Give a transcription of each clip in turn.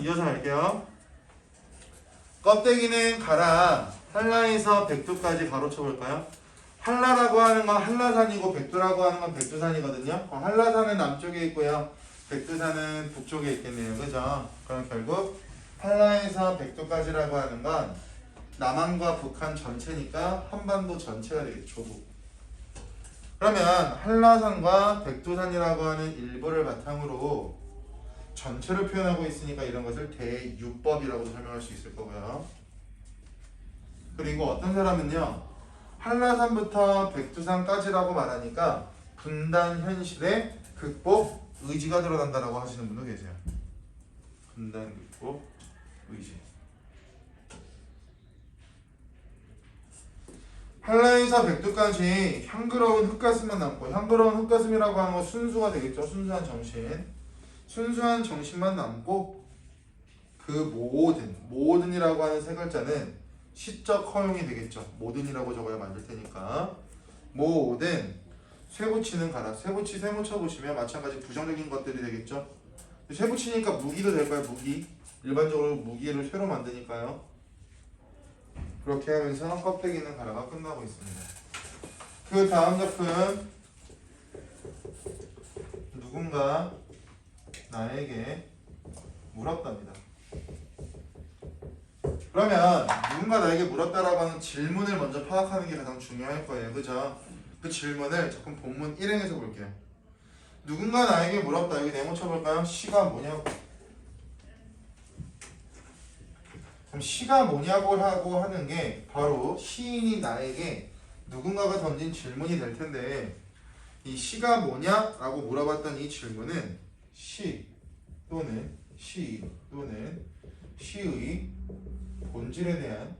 이어서 갈게요. 껍데기는 가라. 한라에서 백두까지 가로쳐 볼까요? 한라라고 하는 건 한라산이고 백두라고 하는 건 백두산이거든요. 어, 한라산은 남쪽에 있고요. 백두산은 북쪽에 있겠네요. 그죠? 그럼 결국 한라에서 백두까지라고 하는 건 남한과 북한 전체니까 한반도 전체가 되겠죠. 조국. 그러면 한라산과 백두산이라고 하는 일부를 바탕으로 전체를 표현하고 있으니까 이런 것을 대유법이라고 설명할 수 있을 거고요. 그리고 어떤 사람은요. 한라산부터 백두산까지라고 말하니까 분단 현실에 극복 의지가 드러난다라고 하시는 분도 계세요. 분단 극복 의지. 한라에서 백두까지 향그러운 흙가슴만 남고 향그러운 흙가슴이라고 건 순수가 되겠죠. 순수한 정신. 순수한 정신만 남고 그 모든 모든이라고 하는 세 글자는 시적 허용이 되겠죠. 모든이라고 적어야 만들 테니까 모든 쇠붙이는 가라. 쇠붙이 쇠붙여 보시면 마찬가지 부정적인 것들이 되겠죠. 쇠붙이니까 무기도 될 거예요. 무기. 일반적으로 무기를 쇠로 만드니까요. 그렇게 하면서 껍데기는 가라가 끝나고 있습니다. 그 다음 작품 누군가 나에게 물었답니다. 그러면 누군가 나에게 물었다라고 하는 질문을 먼저 파악하는 게 가장 중요할 거예요. 그죠? 그 질문을 작품 본문 1행에서 볼게요. 누군가 나에게 물었다. 여기 네모 쳐볼까요? 시가 뭐냐고. 그럼 시가 뭐냐고 하고 하는 게 바로 시인이 나에게 누군가가 던진 질문이 될 텐데 이 시가 뭐냐라고 물어봤던 이 질문은 시 또는 시 또는 시의 본질에 대한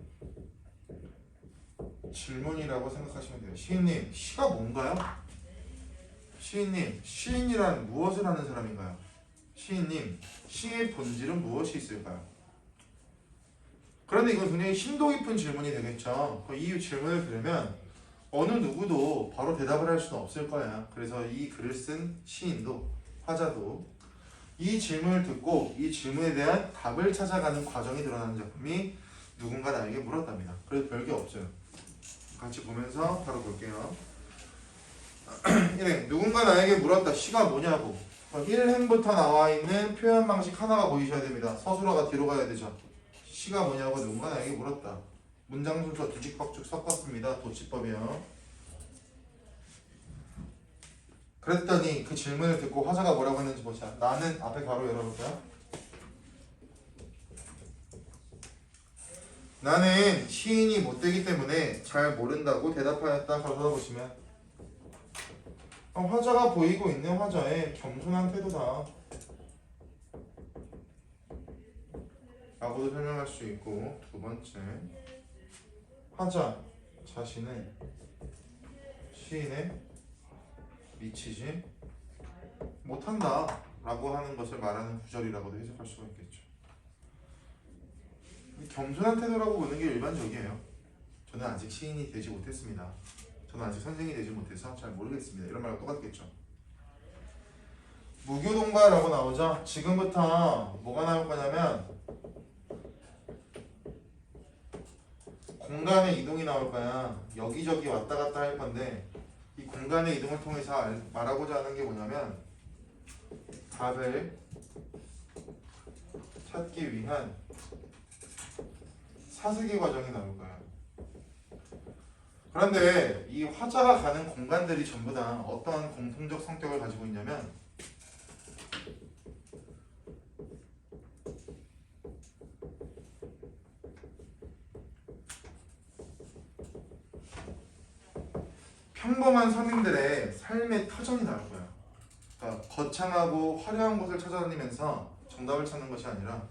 질문이라고 생각하시면 돼요. 시인님, 시가 뭔가요? 시인님, 시인이란 무엇을 하는 사람인가요? 시인님, 시의 본질은 무엇이 있을까요? 그런데 이건 굉장히 심도 깊은 질문이 되겠죠. 그 이유 질문을 들으면 어느 누구도 바로 대답을 할 수는 없을 거야. 그래서 이 글을 쓴 시인도 화자도 이 질문을 듣고 이 질문에 대한 답을 찾아가는 과정이 드러나는 작품이 누군가 나에게 물었답니다. 그래서 별게 없어요. 같이 보면서 바로 볼게요. 1행 누군가 나에게 물었다. 시가 뭐냐고. 1행부터 나와 있는 표현 방식 하나가 보이셔야 됩니다. 서술어가 뒤로 가야 되죠. 시가 뭐냐고 누군가 나에게 물었다. 문장 순서 뒤집박죽 섞었습니다. 도치법이요. 그랬더니 그 질문을 듣고 화자가 뭐라고 했는지 보자. 나는 앞에 가로 열어볼까요? 나는 시인이 못되기 때문에 잘 모른다고 대답하였다. 가로 닫아보시면 어, 화자가 보이고 있는 화자의 겸손한 태도다. 라고도 설명할 수 있고 두 번째 화자 자신은 시인에 미치지 못한다 라고 하는 것을 말하는 구절이라고도 해석할 수가 있겠죠. 이 겸손한 태도라고 보는 게 일반적이에요. 저는 아직 시인이 되지 못했습니다. 저는 아직 선생이 되지 못해서 잘 모르겠습니다. 이런 말과 똑같겠죠. 무교동가라고 나오죠 지금부터 뭐가 나올 거냐면 공간의 이동이 나올 거야. 여기저기 왔다 갔다 할 건데 이 공간의 이동을 통해서 알- 말하고자 하는 게 뭐냐면 답을 찾기 위한 사색의 과정이 나올 거야. 그런데 이 화자가 가는 공간들이 전부 다 어떠한 공통적 성격을 가지고 있냐면 평범한 서민들의 삶의 터전이 나올 거야. 그러니까 거창하고 화려한 곳을 찾아다니면서 정답을 찾는 것이 아니라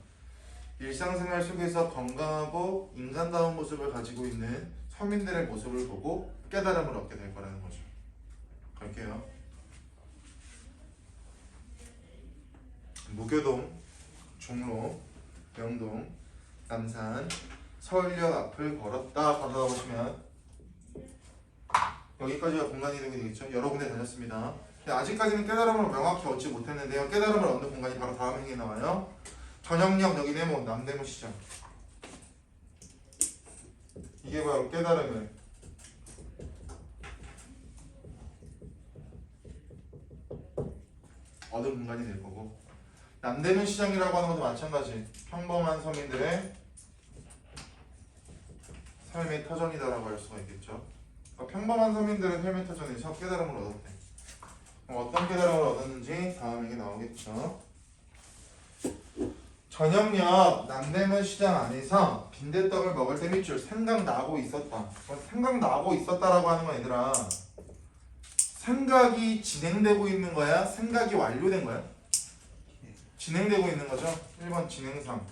일상생활 속에서 건강하고 인간다운 모습을 가지고 있는 서민들의 모습을 보고 깨달음을 얻게 될 거라는 거죠. 갈게요. 무교동, 종로, 명동, 남산, 서울역 앞을 걸었다 걸어다 보시면 여기까지가 공간 이동이 되겠죠. 여러 군데 다녔습니다. 근데 아직까지는 깨달음을 명확히 얻지 못했는데요. 깨달음을 얻는 공간이 바로 다음 행에 나와요. 전형력 여기 네모 남대문 시장 이게 바로 깨달음을 얻은 공간이 될 거고 남대문 시장이라고 하는 것도 마찬가지 평범한 서민들의 삶의 터전이다라고 할 수가 있겠죠 그러니까 평범한 서민들의 삶의 터전에서 깨달음을 얻었대 그럼 어떤 깨달음을 얻었는지 다음에 나오겠죠 저녁역 남대문 시장 안에서 빈대떡을 먹을 때 밑줄 생각나고 있었다. 생각나고 있었다라고 하는 건 얘들아 생각이 진행되고 있는 거야? 생각이 완료된 거야? 진행되고 있는 거죠? 1번 진행상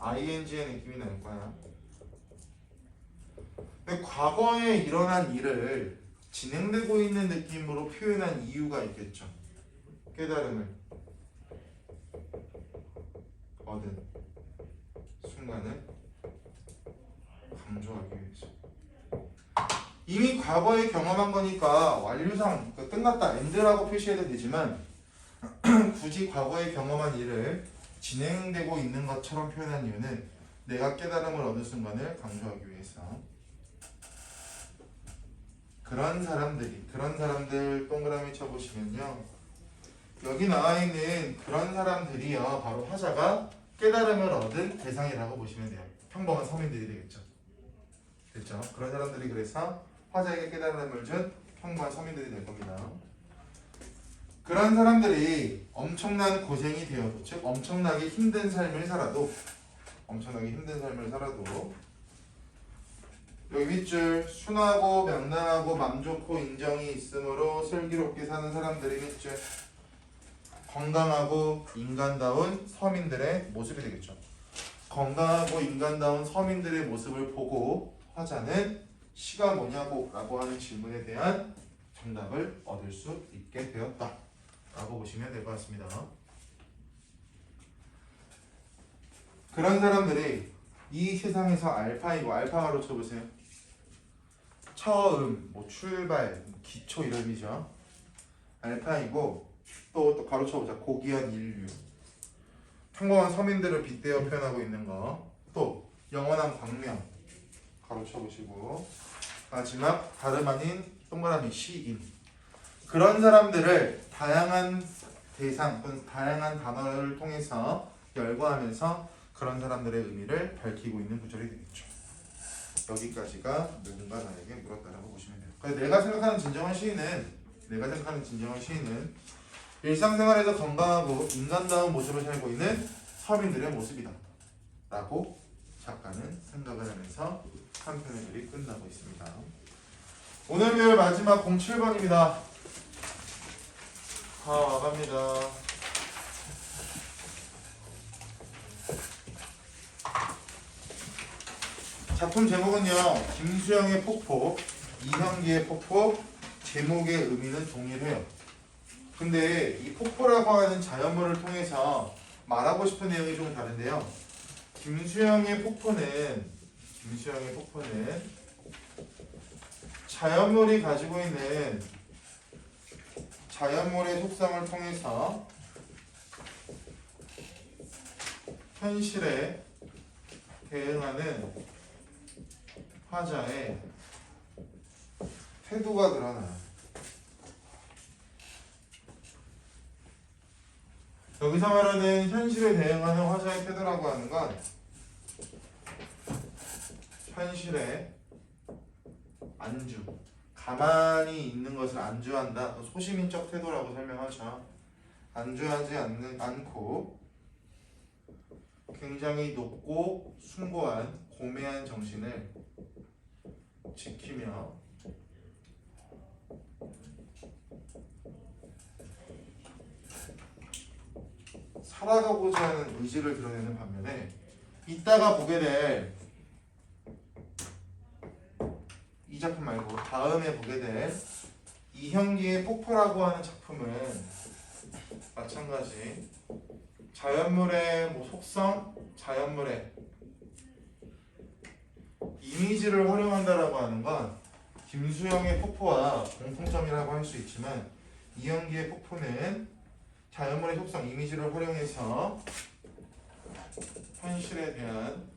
ing의 느낌이 날 거야. 과거에 일어난 일을 진행되고 있는 느낌으로 표현한 이유가 있겠죠. 깨달음을 얻은 순간을 강조하기 위해서 이미 과거에 경험한 거니까 완료상 그러니까 끝났다 엔드라고 표시해도 되지만 굳이 과거에 경험한 일을 진행되고 있는 것처럼 표현한 이유는 내가 깨달음을 얻은 순간을 강조하기 위해서 그런 사람들이 그런 사람들 동그라미 쳐보시면요. 여기 나와 있는 그런 사람들이요. 바로 화자가 깨달음을 얻은 대상이라고 보시면 돼요. 평범한 서민들이 되겠죠. 됐죠? 그런 사람들이 그래서 화자에게 깨달음을 준 평범한 서민들이 될 겁니다. 그런 사람들이 엄청난 고생이 되어도 즉 엄청나게 힘든 삶을 살아도 엄청나게 힘든 삶을 살아도 여기 밑줄 순하고 명랑하고 맘 좋고 인정이 있으므로 슬기롭게 사는 사람들이 밑줄 건강하고 인간다운 서민들의 모습이 되겠죠. 건강하고 인간다운 서민들의 모습을 보고 화자는 시가 뭐냐고 라고 하는 질문에 대한 정답을 얻을 수 있게 되었다 라고 보시면 될 것 같습니다. 그런 사람들이 이 세상에서 알파이고 알파가로 쳐보세요. 처음, 뭐 출발, 기초 이런 의미죠. 알파이고 또, 또 가로 쳐보자. 고귀한 인류. 평범한 서민들을 빗대어 표현하고 있는 거. 또 영원한 광명. 가로 쳐보시고 마지막 다름 아닌 동그라미 시인. 그런 사람들을 다양한 대상 또는 다양한 단어를 통해서 열거하면서 그런 사람들의 의미를 밝히고 있는 구절이 되겠죠. 여기까지가 누군가 나에게 물었다라고 보시면 돼요. 그래서 내가 생각하는 진정한 시인은 내가 생각하는 진정한 시인은 일상생활에서 건강하고 인간다운 모습을 살고 있는 서민들의 모습이다. 라고 작가는 생각을 하면서 한 편의 글이 끝나고 있습니다. 오늘 배울 마지막 07번입니다. 아, 와갑니다. 작품 제목은요, 김수영의 폭포, 이현기의 폭포, 제목의 의미는 동일해요. 근데 이 폭포라고 하는 자연물을 통해서 말하고 싶은 내용이 좀 다른데요. 김수영의 폭포는 김수영의 폭포는 자연물이 가지고 있는 자연물의 속성을 통해서 현실에 대응하는 화자의 태도가 드러나요. 여기서 말하는 현실에 대응하는 화자의 태도라고 하는 건 현실에 안주, 가만히 있는 것을 안주한다. 소시민적 태도라고 설명하죠. 안주하지 않는 않고 굉장히 높고 숭고한 고매한 정신을 지키며 살아가고자 하는 의지를 드러내는 반면에 이따가 보게 될 이 작품 말고 다음에 보게 될 이형기의 폭포라고 하는 작품은 마찬가지. 자연물의 뭐 속성, 자연물의 이미지를 활용한다라고 하는 건 김수영의 폭포와 공통점이라고 할 수 있지만 이형기의 폭포는 자연물의 속성 이미지를 활용해서 현실에 대한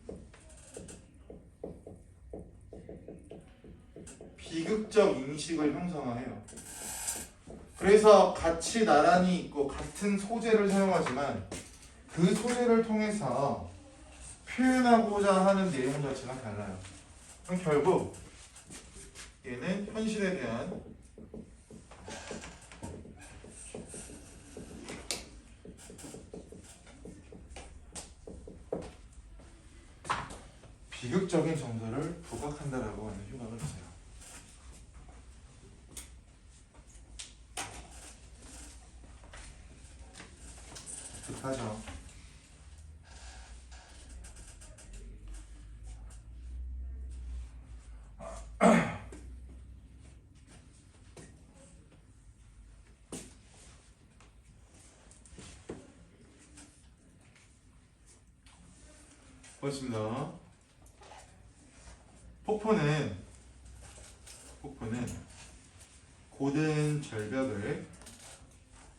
비극적 인식을 형성해요. 그래서 같이 나란히 있고 같은 소재를 사용하지만 그 소재를 통해서 표현하고자 하는 내용 자체가 달라요. 그럼 결국 얘는 현실에 대한 비극적인 정서를 부각한다라고 하는 효과가 있어요. 독특하죠. 보겠습니다. 폭포는 폭포는 고든 절벽을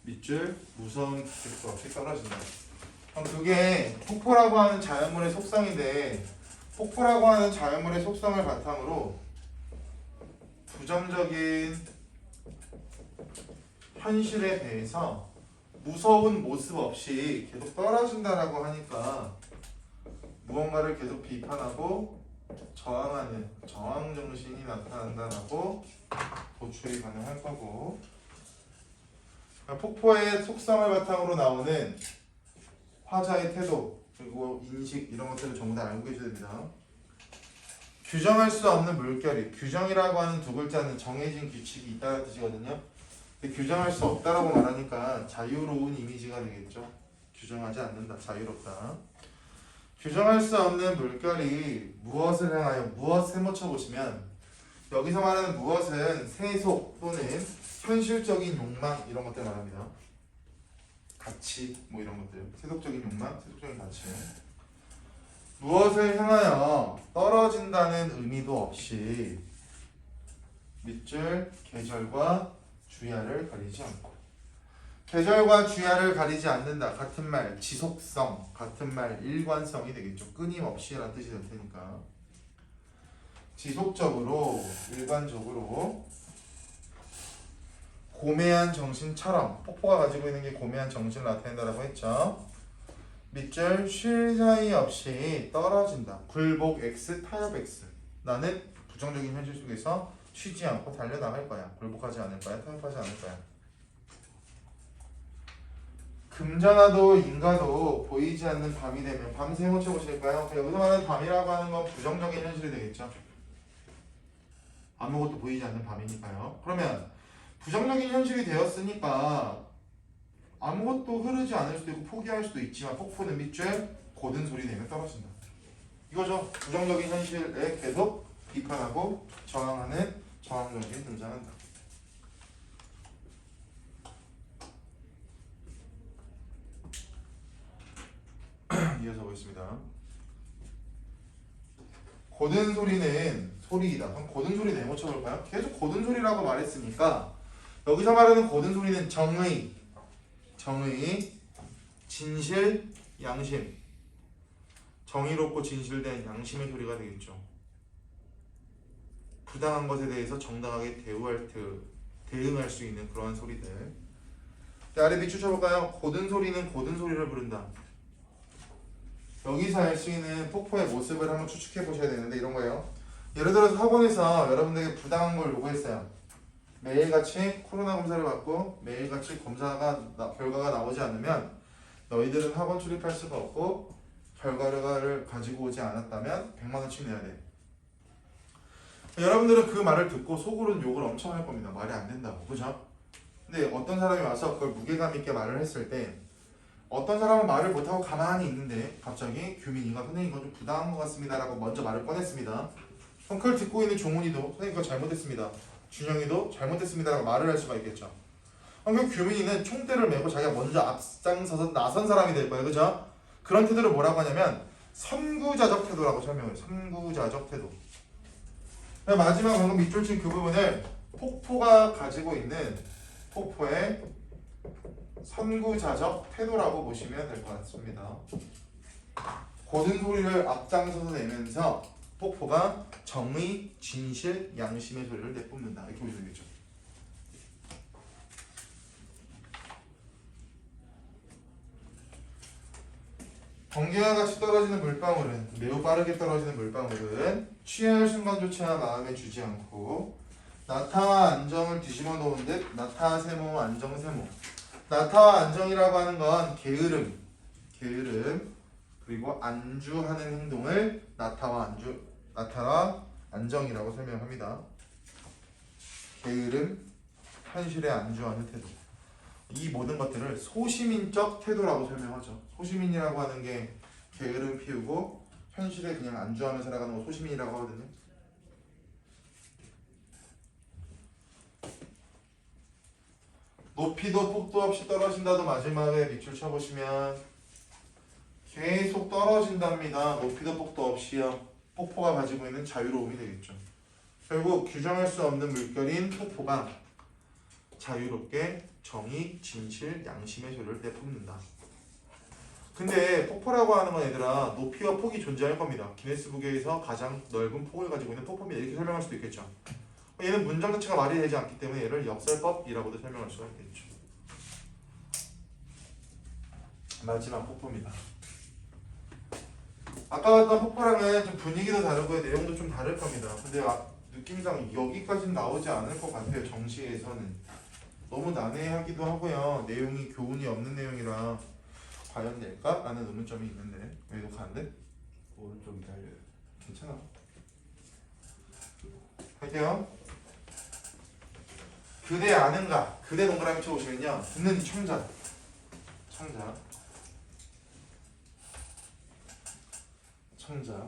밑줄 무서운 기색도 없이 떨어진다. 그럼 그게 폭포라고 하는 자연물의 속성인데 폭포라고 하는 자연물의 속성을 바탕으로 부정적인 현실에 대해서 무서운 모습 없이 계속 떨어진다라고 하니까 무언가를 계속 비판하고 저항하는 저항 정신이 나타난다라고 도출이 가능할 거고 폭포의 속성을 바탕으로 나오는 화자의 태도 그리고 인식 이런 것들을 전부 다 알고 계셔야 됩니다. 규정할 수 없는 물결이 규정이라고 하는 두 글자는 정해진 규칙이 있다는 뜻이거든요. 근데 규정할 수 없다라고 말하니까 자유로운 이미지가 되겠죠. 규정하지 않는다, 자유롭다. 규정할 수 없는 물결이 무엇을 향하여 무엇 세모쳐 보시면 여기서 말하는 무엇은 세속 또는 현실적인 욕망 이런 것들 말합니다. 가치 뭐 이런 것들 세속적인 욕망, 세속적인 가치 무엇을 향하여 떨어진다는 의미도 없이 밑줄 계절과 주야를 가리지 않고 계절과 주야를 가리지 않는다 같은 말 지속성 같은 말 일관성이 되겠죠 끊임없이라는 뜻이 될 테니까 지속적으로 일관적으로 고매한 정신처럼 폭포가 가지고 있는 게 고매한 정신을 나타낸다라고 했죠. 밑줄 쉴 사이 없이 떨어진다. 굴복 x 타협 x. 나는 부정적인 현실 속에서 쉬지 않고 달려나갈 거야. 굴복하지 않을 거야. 타협하지 않을 거야. 금전화도 인가도 보이지 않는 밤이 되면 밤새 못 쳐보실까요? 여기서 말하는 밤이라고 하는 건 부정적인 현실이 되겠죠. 아무것도 보이지 않는 밤이니까요. 그러면 부정적인 현실이 되었으니까 아무것도 흐르지 않을 수도 있고 포기할 수도 있지만 폭포는 밑줄 고든 소리 내며 떨어진다. 이거죠. 부정적인 현실에 계속 비판하고 저항하는 저항적이 등장한다. 이어서 보겠습니다. 고든 소리는 소리이다. 그럼 고든 소리 네모 쳐볼까요? 계속 고든 소리라고 말했으니까 여기서 말하는 고든 소리는 정의, 정의, 진실, 양심, 정의롭고 진실된 양심의 소리가 되겠죠. 부당한 것에 대해서 정당하게 대우할 때 대응할 수 있는 그러한 소리들. 네, 아래 밑줄 쳐볼까요? 고든 소리는 고든 소리를 부른다. 여기서 알 수 있는 폭포의 모습을 한번 추측해 보셔야 되는데 이런 거예요. 예를 들어서 학원에서 여러분들에게 부당한 걸 요구했어요. 매일같이 코로나 검사를 받고 매일같이 검사가 나- 결과가 나오지 않으면 너희들은 학원 출입할 수가 없고 결과를 가지고 오지 않았다면 100만 원씩 내야 돼. 여러분들은 그 말을 듣고 속으로는 욕을 엄청 할 겁니다. 말이 안 된다고, 그죠? 근데 어떤 사람이 와서 그걸 무게감 있게 말을 했을 때 어떤 사람은 말을 못하고 가만히 있는데 갑자기 규민이가 선생님 이건 좀 부당한 것 같습니다 라고 먼저 말을 꺼냈습니다. 그걸 듣고 있는 종훈이도 선생님 그거 잘못했습니다. 준영이도 잘못했습니다 라고 말을 할 수가 있겠죠. 그럼 그 규민이는 총대를 메고 자기가 먼저 앞장서서 나선 사람이 될 거예요. 그죠? 그런 태도를 뭐라고 하냐면 선구자적 태도라고 설명해요. 선구자적 태도. 마지막 방금 밑줄 친 그 부분을 폭포가 가지고 있는 폭포의 선구자적 태도라고 보시면 될 것 같습니다. 고든 소리를 앞장서서 내면서 폭포가 정의, 진실, 양심의 소리를 내뿜는다. 이렇게 보시면 되겠죠. 번개와 같이 떨어지는 물방울은 매우 빠르게 떨어지는 물방울은 취할 순간조차 마음에 주지 않고 나타와 안정을 뒤집어 놓은 듯 나타 세모 안정 세모 나타와 안정이라고 하는 건 게으름 게으름 그리고 안주하는 행동을 나타와 안주 나타와 안정이라고 설명합니다 게으름 현실에 안주하는 태도 이 모든 것들을 소시민적 태도라고 설명하죠. 소시민이라고 하는 게 게으름 피우고 현실에 그냥 안주하며 살아가는 거 소시민이라고 하거든요. 높이도 폭도 없이 떨어진다도 마지막에 밑줄 쳐보시면 계속 떨어진답니다. 높이도 폭도 없이요. 폭포가 가지고 있는 자유로움이 되겠죠. 결국 규정할 수 없는 물결인 폭포가 자유롭게 정의, 진실, 양심의 소리를 내뿜는다. 근데 폭포라고 하는 건 얘들아 높이와 폭이 존재할 겁니다. 기네스북에서 가장 넓은 폭을 가지고 있는 폭포입니다. 이렇게 설명할 수도 있겠죠. 얘는 문장 자체가 말이 되지 않기 때문에 얘를 역설법이라고도 설명할 수가 있겠죠. 마지막 폭포입니다. 아까 봤던 폭포랑은 좀 분위기도 다르고 내용도 좀 다를 겁니다. 근데 아, 느낌상 여기까지는 나오지 않을 것 같아요. 정시에서는. 너무 난해하기도 하고요. 내용이 교훈이 없는 내용이라 과연 될까? 라는 의문점이 있는데 왜 녹화한데? 오른쪽이 달려요. 괜찮아. 할게요. 그대 아는가? 그대 동그라미 쳐보시면요. 듣는 청자. 청자. 청자.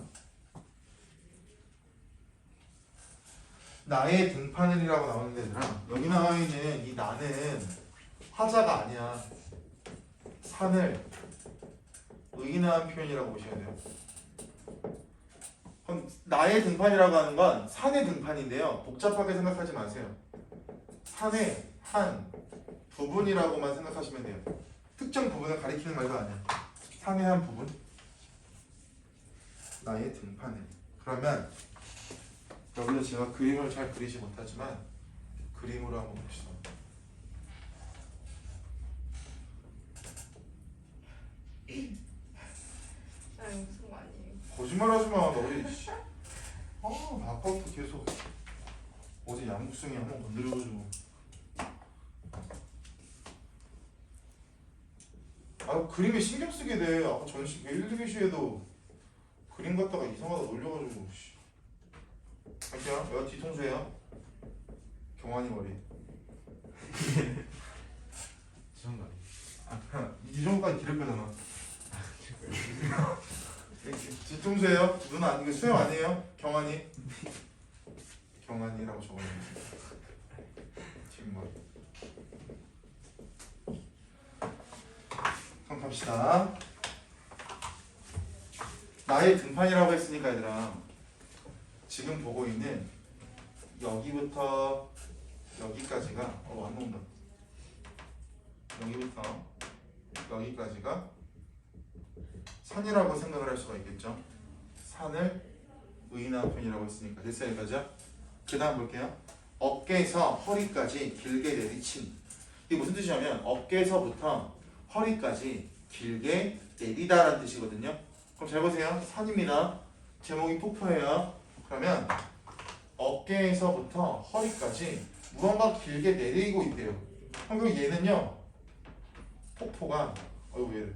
나의 등판을이라고 나오는데 얘들아 여기 나와 있는 이 나는 화자가 아니야. 산을 의인한 표현이라고 보셔야 돼요. 그럼 나의 등판이라고 하는 건 산의 등판인데요. 복잡하게 생각하지 마세요. 산의 한 부분이라고만 생각하시면 돼요. 특정 부분을 가리키는 말도 아니야. 산의 한 부분. 나의 등판을. 그러면 여기서 제가 그림을 잘 그리지 못하지만 그림으로 한번 봅시다. 아 무슨 거 아니에요? 거짓말하지 마. 너? 씨. 아 아까부터 계속 어제 양국성이 한번 건드려가지고. 아 그림에 신경 쓰게 돼. 아까 전시 일드 교시에도 그림 갖다가 이상하다 놀려가지고. 씨. 할게요. 여기 뒤통수예요. 경환이 머리. 가. 이 정도까지 기를 거잖아. 뒤통수예요. 눈 안, 이거 수염 아니에요? 경환이. 경환이라고 적어주세요. 뒷머리. 그럼 갑시다. 나의 등판이라고 했으니까 얘들아 지금 보고 있는 여기부터 여기까지가 어안 나온다. 여기부터 여기까지가 산이라고 생각을 할 수가 있겠죠. 산을 의인한 편이라고 했으니까 됐어요 여기까지요? 그 다음 볼게요. 어깨에서 허리까지 길게 내리친 이게 무슨 뜻이냐면 어깨에서부터 허리까지 길게 내리다라는 뜻이거든요. 그럼 잘 보세요. 산입니다. 제목이 폭포예요. 그러면 어깨에서부터 허리까지 무언가 길게 내리고 있대요. 그럼 얘는요. 폭포가 어이구 얘를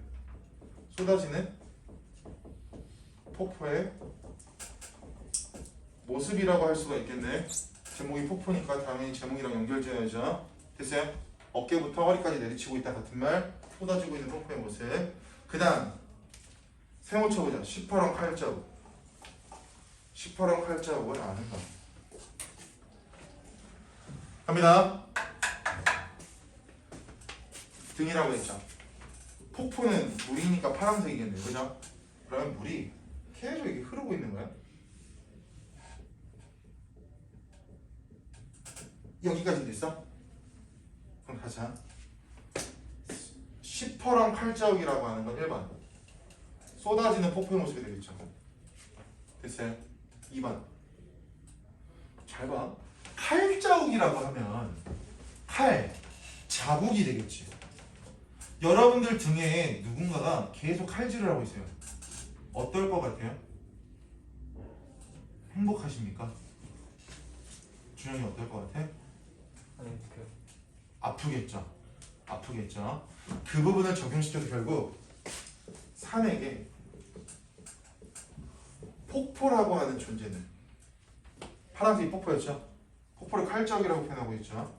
쏟아지는 폭포의 모습이라고 할 수가 있겠네. 제목이 폭포니까 당연히 제목이랑 연결지어야죠. 됐어요? 어깨부터 허리까지 내리치고 있다 같은 말 쏟아지고 있는 폭포의 모습. 그 다음 세모 쳐보자. 시퍼런 칼자국. 시퍼런 칼자국을 아는가? 갑니다. 등이라고 했죠. 폭포는 물이니까 파란색이겠네요. 그죠? 그러면 물이 계속 이렇게 흐르고 있는 거야. 여기까지 됐어? 그럼 가자. 시퍼런 칼자국이라고 하는 건 1번 쏟아지는 폭포의 모습이 되겠죠 됐어요? 2번 잘봐 칼자국이라고 하면 칼 자국이 되겠지 여러분들 등에 누군가가 계속 칼질을 하고 있어요 어떨 것 같아요? 행복하십니까? 준영이 어떨 것 같아? 아니 그 아프겠죠. 아프겠죠. 그 부분을 적용시켜서 결국 산에게 폭포라고 하는 존재는 파란색이 폭포였죠. 폭포를 칼적이라고 표현하고 있죠.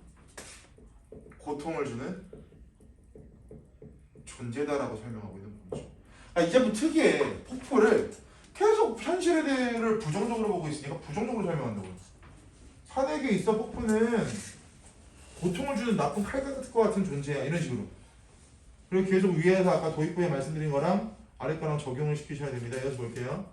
고통을 주는 존재다라고 설명하고 있는 거죠. 아, 이제 뭐 특이해. 폭포를 계속 현실에 대해를 부정적으로 보고 있으니까 부정적으로 설명한다고요. 산에게 있어 폭포는 고통을 주는 나쁜 칼 같은 존재야. 이런 식으로. 그리고 계속 위에서 아까 도입부에 말씀드린 거랑 아래 거랑 적용을 시키셔야 됩니다. 이어서 볼게요.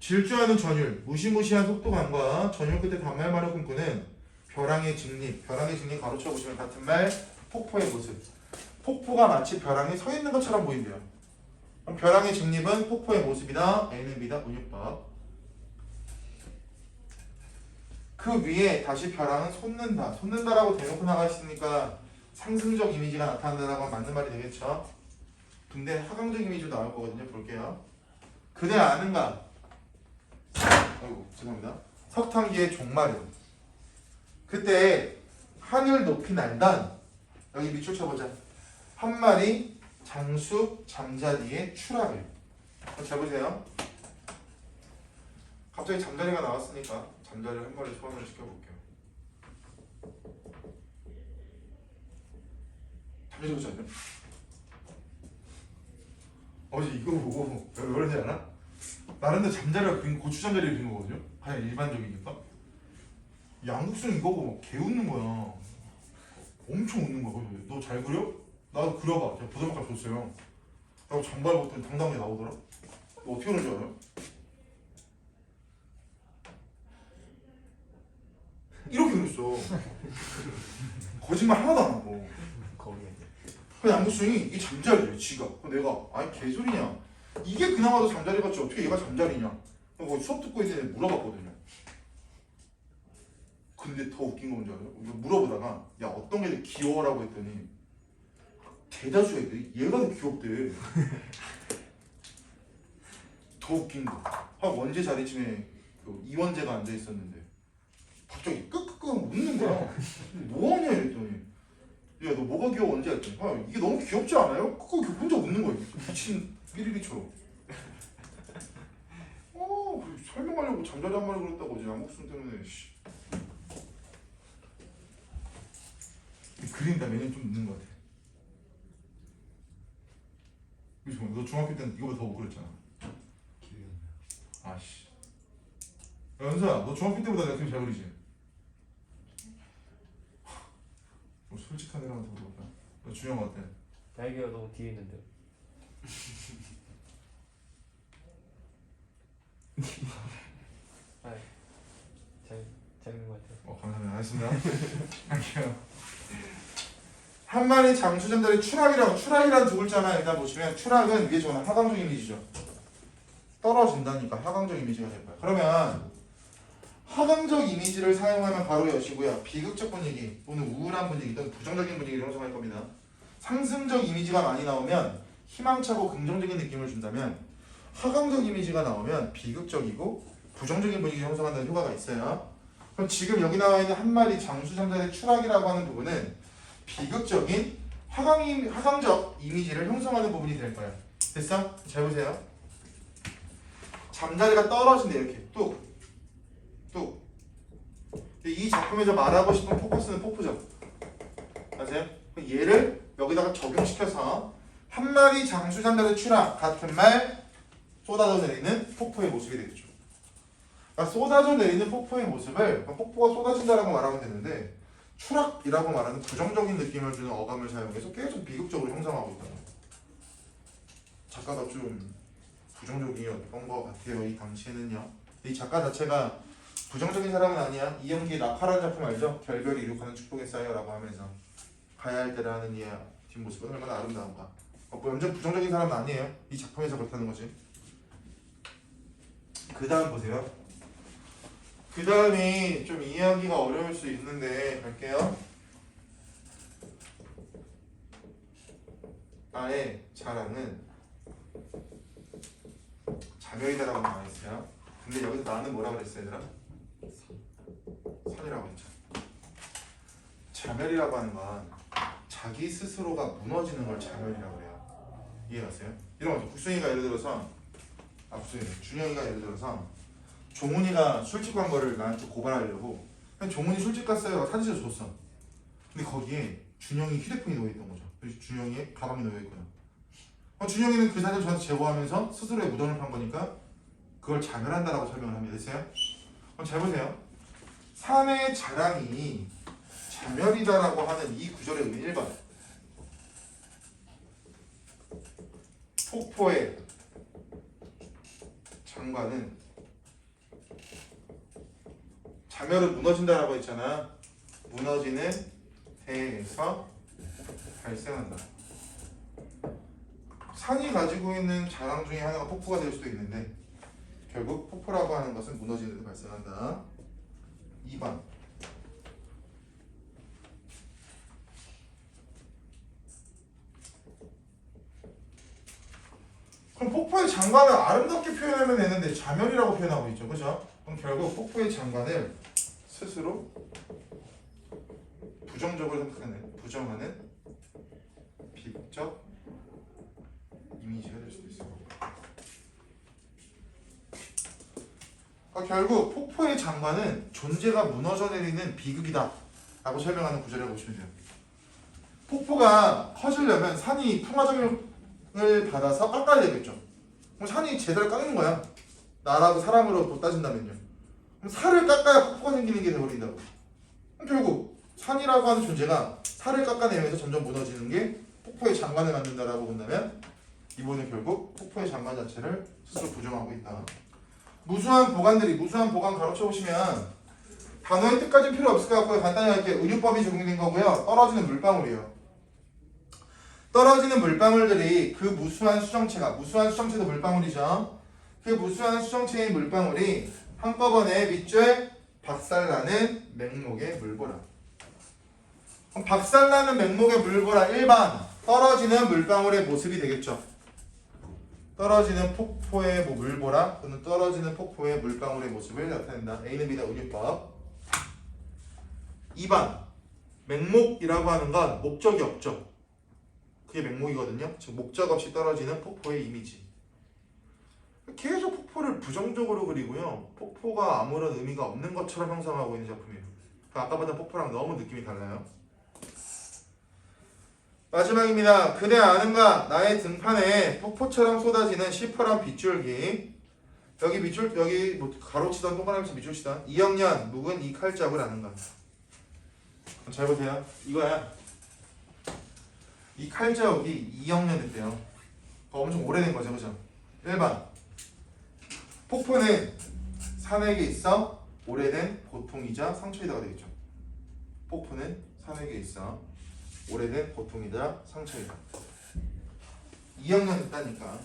질주하는 전율 무시무시한 속도감과 전율 끝에 단말말을 꿈꾸는 벼랑의 직립 벼랑의 직립 가로쳐 보시면 같은 말 폭포의 모습. 폭포가 마치 벼랑에 서 있는 것처럼 보인대요. 그럼 벼랑의 직립은 폭포의 모습이다 A는 B다. 운육법 그 위에 다시 벼랑은 솟는다. 솟는다라고 대놓고 나가있으니까 상승적 이미지가 나타난다라고 맞는 말이 되겠죠. 근데 하강적 이미지로 나올 거거든요. 볼게요. 그대 아는가? 아이고 죄송합니다. 석탄기의 종말은 그때 하늘 높이 날던 여기 밑줄 쳐보자. 한 마리 장수 잠자리의 추락을. 잘 보세요. 갑자기 잠자리가 나왔으니까 잠자리를 한 마리 소환을 시켜볼게요. 잠자리 보지 않냐? 어제 이거 보고 왜 그러지 않아? 나름대로 잠자리가 거, 고추 잠자리를 그린 거거든요? 그냥 일반적이니까 양국순 이거 보고 막 개웃는 거야 엄청 웃는 거야 너 잘 그려? 나도 그려봐 제가 부담감 줬어요 라고 장발 벗더니 당당하게 나오더라 너 어떻게 그런 줄 알아요? 그랬어. 거짓말 하나도 안 하고. 거기에 그 양구승이 이게 잠자리래, 지가. 그 내가, 아니, 개소리냐. 이게 그나마도 잠자리 같지, 어떻게 얘가 잠자리냐. 그거 수업 듣고 있는 애 물어봤거든요. 근데 더 웃긴 건 뭔지 알아요? 물어보다가, 야, 어떤 게 귀여워라고 했더니, 대다수 애들이 얘가 더 귀엽대. 더 웃긴 거. 한 원제 자리쯤에 그 이원재가 앉아 있었는데, 갑자기 끄끄끄 웃는 거야. 뭐하냐 이랬더니 야 너 뭐가 귀여워 언제 했더니 아 이게 너무 귀엽지 않아요? 끄끄 혼자 웃는 거야 미친 삐리리처럼 어그 설명하려고 잠자리 한 마리 그랬다고 어제 양복순 때문에 씨. 이 그림 다음에는 좀 웃는 것 같아 그래서 너 중학교 때는 이거보다 더안 아씨 야 연서야 너 중학교 때보다 내가 그림 잘 그리지? 뭐 솔직한 애랑한테 물어볼까? 너 준영 어때? 날개가 너무 뒤에 있는데. 아, 잘 재밌는 것 같아요. 어 감사합니다 알겠습니다 할게요 한 마리 장수잠자리 추락이라고 추락이라는 두 글자만 일단 보시면 추락은 위에 적은 하강적 이미지죠 떨어진다니까 하강적 이미지가 될 거야 그러면 하강적 이미지를 사용하면 바로 여시고요 비극적 분위기 또는 우울한 분위기 또는 부정적인 분위기를 형성할 겁니다 상승적 이미지가 많이 나오면 희망차고 긍정적인 느낌을 준다면 하강적 이미지가 나오면 비극적이고 부정적인 분위기를 형성한다는 효과가 있어요 그럼 지금 여기 나와 있는 한 마리 장수 잠자리 추락이라고 하는 부분은 비극적인 하강 이 하강적 이미지를 형성하는 부분이 될 거예요. 됐어? 잘 보세요. 잠자리가 떨어진다 이렇게 뚝, 뚝. 근데 이 작품에서 말하고 싶은 포커스는. 맞아요? 그럼 얘를 여기다가 적용시켜서 한 마리 장수 잠자리 추락 같은 말 쏟아져 내리는 폭포의 모습이 되겠죠. 그러니까 쏟아져 내리는 폭포의 모습을 폭포가 쏟아진다라고 말하면 되는데 추락이라고 말하는 부정적인 느낌을 주는 어감을 사용해서 계속 비극적으로 형성하고 있다. 작가가 좀 부정적이었던 것 같아요. 이 당시에는요. 이 작가 자체가 부정적인 사람은 아니야. 이영기의 낙화라는 작품 알죠? 결별이 이룩하는 축복의 쌓여라고 하면서 가야 할 때를 하는 이야 뒷모습은 얼마나 아름다운가. 어, 뭐 완전 부정적인 사람은 아니에요. 이 작품에서 그렇다는 거지. 그 다음 보세요. 그 다음이 좀 이해하기가 어려울 수 있는데 갈게요. 나의 자랑은 자멸이다라고 나와 있어요. 근데 여기서 나는 뭐라고 그랬어 얘들아? 선이라고 했죠. 자멸이라고 하는 건 자기 스스로가 무너지는 걸 자멸이라고 해요. 이해갔어요? 이런 거죠. 국순이가 예를 들어서 아 국순이 준영이가 예를 들어서 종훈이가 술집 간 거를 나한테 고발하려고 종훈이 술집 갔어요 사진 찍어 줬어. 근데 거기에 준영이 휴대폰이 놓여 있던 거죠. 준영이의 가방이 놓여 있고요. 어, 준영이는 그 사진을 저한테 제보하면서 스스로의 무덤을 판 거니까 그걸 자멸한다라고 설명을 합니다. 됐어요? 그럼 잘 보세요. 사내의 자랑이 자멸이다라고 하는 이 구절의 의미 1번 폭포의 장관은 자멸은 무너진다라고 했잖아. 무너지는 해에서 발생한다. 산이 가지고 있는 자랑 중에 하나가 폭포가 될 수도 있는데 결국 폭포라고 하는 것은 무너지는 데 발생한다. 2번 그럼 폭포의 장관을 아름답게 표현하면 되는데 자멸이라고 표현하고 있죠. 그죠? 그럼 결국 폭포의 장관을 스스로 부정적으로 생각하는 부정하는 비극적 이미지가 될 수도. 아, 결국 폭포의 장관은 존재가 무너져 내리는 비극이다 라고 설명하는 구절이라고 보시면 돼요. 폭포가 커지려면 산이 풍화작용을 받아서 깎아야 되겠죠. 그럼 산이 제대로 깎는 거야. 나라고 사람으로 또 따진다면요. 그럼 살을 깎아야 폭포가 생기는 게 되어버린다고. 결국 산이라고 하는 존재가 살을 깎아내면서 점점 무너지는 게 폭포의 장관을 만든다라고 본다면 이번에 결국 폭포의 장관 자체를 스스로 부정하고 있다. 무수한 보관들이 무수한 보관 가로 쳐 보시면 단어의 뜻까지는 필요 없을 것 같고요. 간단히 할게 은유법이 적용된 거고요. 떨어지는 물방울이에요. 떨어지는 물방울들이 그 무수한 수정체가 무수한 수정체도 물방울이죠. 그 무수한 수정체의 물방울이 한꺼번에 밑줄 박살나는 맹목의 물보라. 박살나는 맹목의 물보라 1번 떨어지는 물방울의 모습이 되겠죠. 떨어지는 폭포의 뭐 물보라 또는 떨어지는 폭포의 물방울의 모습을 나타낸다. A는 B다 운유법. 2번 맹목이라고 하는 건 목적이 없죠. 그게 맹목이거든요. 즉 목적 없이 떨어지는 폭포의 이미지. 계속 폭포를 부정적으로 그리고요. 폭포가 아무런 의미가 없는 것처럼 형성하고 있는 작품이에요. 그 아까 봤던 폭포랑 너무 느낌이 달라요. 마지막입니다. 그대 아는가 나의 등판에 폭포처럼 쏟아지는 시퍼런 빗줄기. 여기 밑줄 여기 뭐 가로치던 동그라미에서 밑줄 치던 2학년 묵은 이 칼자국을 아는가. 잘 보세요. 이거야. 이 칼자국이 2학년 때요. 엄청 오래된 거죠, 그죠? 1번. 폭포는 산에게 있어 오래된 고통이자 상처이다가 되겠죠. 폭포는 산에게 있어 오래된 고통이자 상처이다. 2학년 있다니까.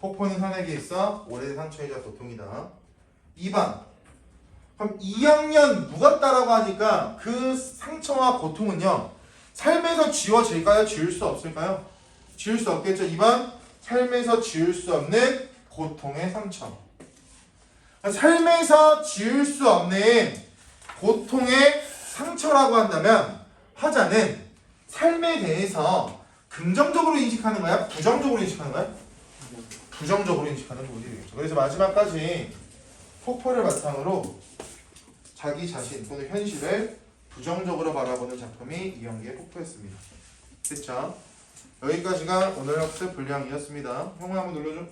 폭포는 산에게 있어 오래된 상처이자 고통이다. 2번. 그럼 2학년 무겁다라고 하니까 그 상처와 고통은요. 삶에서 지워질까요? 지울 수 없을까요? 지울 수 없겠죠. 2번. 삶에서 지울 수 없는 고통의 상처. 삶에서 지울 수 없는 고통의 상처라고 한다면 화자는 삶에 대해서 긍정적으로 인식하는 거야? 부정적으로 인식하는 거야? 부정적으로 인식하는 부분이 되겠죠. 그래서 마지막까지 폭포를 바탕으로 자기 자신 또는 현실을 부정적으로 바라보는 작품이 이영기의 폭포였습니다. 됐죠? 여기까지가 오늘 학습 분량이었습니다. 형아 한번 눌러줘.